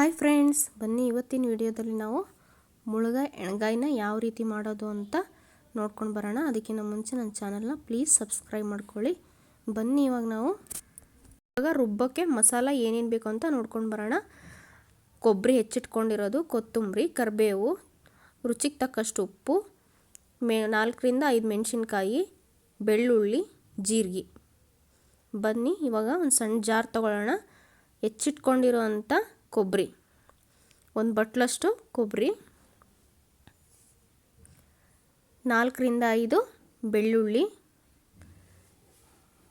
Hi friends ಬನ್ನಿ ಇವತ್ತಿನ ವಿಡಿಯೋದಲ್ಲಿ ನಾವು ಮುಳುಗಾಯಿ ಎಣ್ಗಾಯಿನ ಯಾವ ರೀತಿ ಮಾಡೋದು ಅಂತ ನೋಡ್ಕೊಂಡು ಬರೋಣ. ಅದಕ್ಕಿಂತ ಮುಂಚೆ ನನ್ನ ಚಾನಲ್ನ ಪ್ಲೀಸ್ ಸಬ್ಸ್ಕ್ರೈಬ್ ಮಾಡ್ಕೊಳ್ಳಿ. ಬನ್ನಿ ಇವಾಗ ನಾವು ಇವಾಗ ರುಬ್ಬಕ್ಕೆ ಮಸಾಲ ಏನೇನು ಬೇಕು ಅಂತ ನೋಡ್ಕೊಂಡು ಬರೋಣ. ಕೊಬ್ಬರಿ ಹೆಚ್ಚಿಟ್ಕೊಂಡಿರೋದು, ಕೊತ್ತಂಬರಿ, ಕರಿಬೇವು, ರುಚಿಗೆ ತಕ್ಕಷ್ಟು ಉಪ್ಪು, ಮೆ ನಾಲ್ಕರಿಂದ ಐದು ಮೆಣಸಿನ್ಕಾಯಿ, ಬೆಳ್ಳುಳ್ಳಿ, ಜೀರಿಗೆ. ಬನ್ನಿ ಇವಾಗ ಒಂದು ಸಣ್ಣ ಜಾರ್ ತೊಗೊಳ್ಳೋಣ. ಹೆಚ್ಚಿಟ್ಕೊಂಡಿರೋ ಅಂಥ ಕೊಬ್ಬರಿ. ಒಂದು ಬಟ್ಲಷ್ಟು ಕೊಬ್ಬರಿ. ನಾಲ್ಕರಿಂದ ಐದು ಬೆಳ್ಳುಳ್ಳಿ.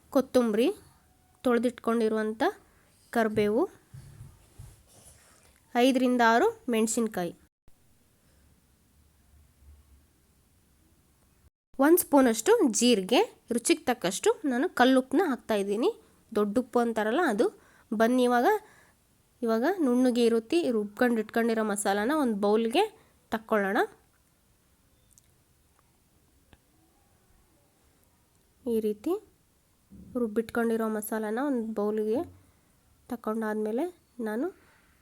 ಕೊತ್ತಂಬರಿ. ತೊಳೆದಿಟ್ಕೊಂಡಿರುವಂಥ ಕರಿಬೇವು. ಐದರಿಂದ ಆರು ಮೆಣಸಿನ್ಕಾಯಿ. ಒಂದು ಸ್ಪೂನಷ್ಟು ಜೀರಿಗೆ. ರುಚಿಗೆ ತಕ್ಕಷ್ಟು ನಾನು ಕಲ್ಲುಪ್ಪನ್ನ ಹಾಕ್ತಾಯಿದ್ದೀನಿ ದೊಡ್ಡ ಉಪ್ಪು ಅಂತಾರಲ್ಲ ಅದು. ಬನ್ನಿ ಇವಾಗ ಇವಾಗ ನುಣ್ಣಗೆ ಇರುತ್ತಿ ರುಬ್ಕೊಂಡು ಇಟ್ಕೊಂಡಿರೋ ಮಸಾಲಾನ ಒಂದು ಬೌಲ್ಗೆ ತಕ್ಕೊಳ್ಳೋಣ. ಈ ರೀತಿ ರುಬ್ಬಿಟ್ಕೊಂಡಿರೋ ಮಸಾಲಾನ ಒಂದು ಬೌಲ್ಗೆ ತಗೊಂಡಾದ್ಮೇಲೆ ನಾನು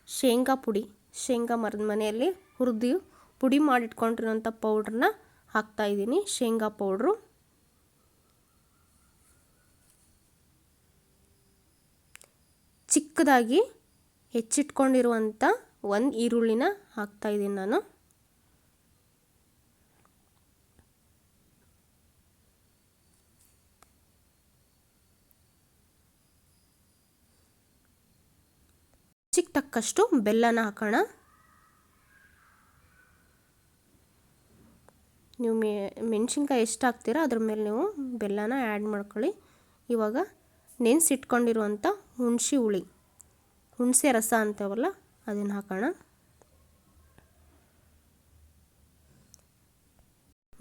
ಶೇಂಗಾ ಪುಡಿ, ಶೇಂಗಾ ಮರದ ಮನೆಯಲ್ಲಿ ಹುರಿದು ಪುಡಿ ಮಾಡಿಟ್ಕೊಂಡಿರೋಂಥ ಪೌಡ್ರನ್ನ ಹಾಕ್ತಾಯಿದ್ದೀನಿ ಶೇಂಗಾ ಪೌಡ್ರು. ಚಿಕ್ಕದಾಗಿ ಹೆಚ್ಚಿಟ್ಕೊಂಡಿರುವಂಥ ಒಂದು ಈರುಳ್ಳಿನ ಹಾಕ್ತಾಯಿದ್ದೀನಿ ನಾನು. ಚಿಕ್ಕ ತಕ್ಕಷ್ಟು ಬೆಲ್ಲನ ಹಾಕೋಣ. ನೀವು ಮೆ, ಮೆಣಸಿನ್ಕಾಯಿ ಎಷ್ಟು ಹಾಕ್ತೀರೋ ಅದ್ರ ಮೇಲೆ ನೀವು ಬೆಲ್ಲನ ಆ್ಯಡ್ ಮಾಡ್ಕೊಳ್ಳಿ. ಇವಾಗ ನೆನೆಸಿಟ್ಕೊಂಡಿರುವಂಥ ಹುಣಸೆ ಹುಳಿ. ಹುಣಸೆ ರಸ ಅಂತೇವಲ್ಲ, ಅದನ್ನು ಹಾಕೋಣ.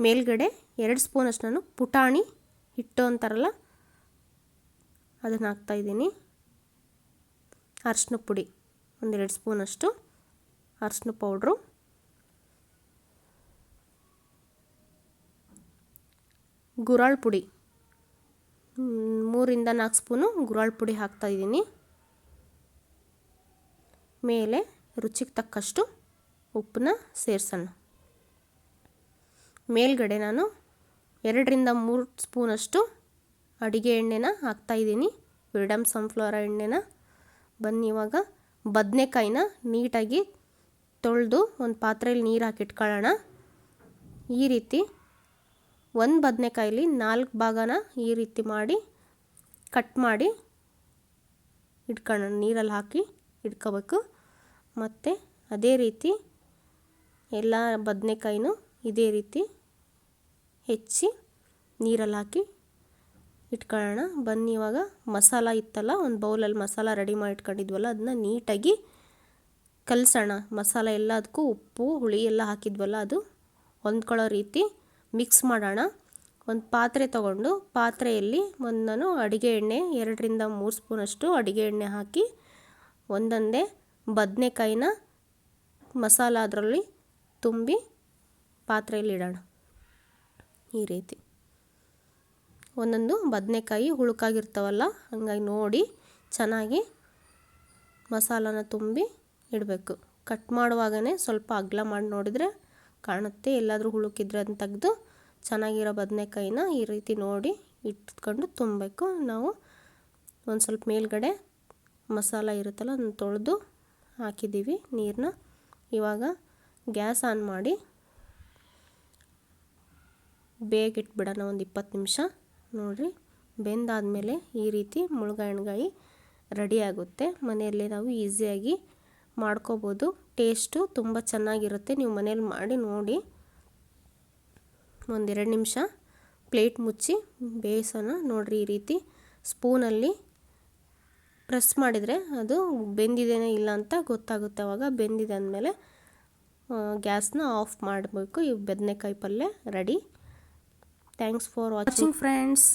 ಮೇಲ್ಗಡೆ ಎರಡು ಸ್ಪೂನಷ್ಟು ನಾನು ಪುಟಾಣಿ ಹಿಟ್ಟು ಅಂತಾರಲ್ಲ, ಅದನ್ನು ಹಾಕ್ತಾಯಿದ್ದೀನಿ ಅರ್ಶಿನ ಪುಡಿ, ಒಂದೆರಡು ಸ್ಪೂನಷ್ಟು ಅರ್ಶಿನ ಪೌಡ್ರು. ಗುರಾಳ್ ಪುಡಿ ಮೂರಿಂದ ನಾಲ್ಕು ಸ್ಪೂನು ಗುರಾಳ್ ಪುಡಿ ಹಾಕ್ತಾಯಿದ್ದೀನಿ ಮೇಲೆ ರುಚಿಗೆ ತಕ್ಕಷ್ಟು ಉಪ್ಪನ್ನ ಸೇರಿಸೋಣ. ಮೇಲ್ಗಡೆ ನಾನು ಎರಡರಿಂದ ಮೂರು ಸ್ಪೂನಷ್ಟು ಅಡುಗೆ ಎಣ್ಣೆನ ಹಾಕ್ತಾಯಿದ್ದೀನಿ ವಿಡಮ್ ಸನ್ಫ್ಲವರ್ ಎಣ್ಣೆನ. ಬನ್ನಿ, ಇವಾಗ ಬದನೆಕಾಯಿನ ನೀಟಾಗಿ ತೊಳೆದು ಒಂದು ಪಾತ್ರೆಯಲ್ಲಿ ನೀರು ಹಾಕಿಟ್ಕೊಳ್ಳೋಣ ಈ ರೀತಿ ಒಂದು ಬದನೆಕಾಯಲ್ಲಿ ನಾಲ್ಕು ಭಾಗನ ಈ ರೀತಿ ಮಾಡಿ, ಕಟ್ ಮಾಡಿ ಇಟ್ಕೊಳ್ಳೋಣ, ನೀರಲ್ಲಿ ಹಾಕಿ. ಇಟ್ಕೋಬೇಕು. ಮತ್ತು ಅದೇ ರೀತಿ ಎಲ್ಲ ಬದನೆಕಾಯಿನೂ ಇದೇ ರೀತಿ ಹೆಚ್ಚಿ ನೀರಲ್ಲಿ ಹಾಕಿ ಇಟ್ಕೊಳ್ಳೋಣ. ಬನ್ನಿ, ಇವಾಗ ಮಸಾಲ ಇತ್ತಲ್ಲ, ಒಂದು ಬೌಲಲ್ಲಿ ಮಸಾಲ ರೆಡಿ ಮಾಡಿ ಇಟ್ಕೊಂಡಿದ್ವಲ್ಲ ಅದನ್ನ ನೀಟಾಗಿ ಕಲಸೋಣ. ಮಸಾಲ ಎಲ್ಲದಕ್ಕೂ ಉಪ್ಪು, ಹುಳಿ ಎಲ್ಲ ಹಾಕಿದ್ವಲ್ಲ, ಅದು ಹೊಂದ್ಕೊಳ್ಳೋ ರೀತಿ ಮಿಕ್ಸ್ ಮಾಡೋಣ. ಒಂದು ಪಾತ್ರೆ ತೊಗೊಂಡು ಪಾತ್ರೆಯಲ್ಲಿ ಒಂದು ನಾನು ಅಡುಗೆ ಎಣ್ಣೆ, ಎರಡರಿಂದ ಮೂರು ಸ್ಪೂನಷ್ಟು ಅಡುಗೆ ಎಣ್ಣೆ ಹಾಕಿ ಒಂದೊಂದೇ ಬದನೆಕಾಯಿನ ಮಸಾಲ ಅದರಲ್ಲಿ ತುಂಬಿ ಪಾತ್ರೆಯಲ್ಲಿ ಇಡೋಣ. ಈ ರೀತಿ. ಒಂದೊಂದು ಬದನೆಕಾಯಿ ಹುಳುಕಾಗಿರ್ತಾವಲ್ಲ, ಹಂಗಾಗಿ ನೋಡಿ ಚೆನ್ನಾಗಿ ಮಸಾಲನ ತುಂಬಿ ಇಡಬೇಕು. ಕಟ್ ಮಾಡುವಾಗಲೇ ಸ್ವಲ್ಪ ಅಗಲ ಮಾಡಿ ನೋಡಿದರೆ ಕಾಣುತ್ತೆ. ಎಲ್ಲಾದರೂ ಹುಳುಕಿದ್ರೆ ಅದನ್ನು ತೆಗೆದು ಚೆನ್ನಾಗಿರೋ ಬದನೆಕಾಯಿನ ಈ ರೀತಿ ನೋಡಿ ಇಟ್ಕೊಂಡು ತುಂಬಬೇಕು. ನಾವು ಒಂದು ಸ್ವಲ್ಪ ಮೇಲ್ಗಡೆ ಮಸಾಲ ಇರುತ್ತಲ್ಲ, ಅದನ್ನು ತೊಳೆದು ಹಾಕಿದ್ದೀವಿ ನೀರನ್ನ ಇವಾಗ ಗ್ಯಾಸ್ ಆನ್ ಮಾಡಿ ಬೇಗಿಟ್ಬಿಡೋಣ ಒಂದು ಇಪ್ಪತ್ತು ನಿಮಿಷ. ನೋಡಿರಿ, ಬೆಂದಾದಮೇಲೆ ಈ ರೀತಿ ಮುಳುಗಾಯಣ್ಗಾಯಿ ಎಣ್ಗಾಯಿ ರೆಡಿ ಆಗುತ್ತೆ. ಮನೆಯಲ್ಲಿ ನಾವು ಈಸಿಯಾಗಿ ಮಾಡ್ಕೋಬೋದು. ಟೇಸ್ಟು ತುಂಬ ಚೆನ್ನಾಗಿರುತ್ತೆ. ನೀವು ಮನೇಲಿ ಮಾಡಿ ನೋಡಿ. ಒಂದೆರಡು ನಿಮಿಷ ಪ್ಲೇಟ್ ಮುಚ್ಚಿ ಬೇಯಿಸೋಣ. ನೋಡಿರಿ, ಈ ರೀತಿ ಸ್ಪೂನಲ್ಲಿ ಪ್ರೆಸ್ ಮಾಡಿದರೆ ಅದು ಬೆಂದಿದೆಯೇ ಇಲ್ಲ ಅಂತ ಗೊತ್ತಾಗುತ್ತೆ. ಅವಾಗ ಬೆಂದಿದೆ ಅಂದಮೇಲೆ ಗ್ಯಾಸ್ನ ಆಫ್ ಮಾಡಬೇಕು. ಈ ಬದನೆಕಾಯಿ ಪಲ್ಯ ready. Thanks for watching friends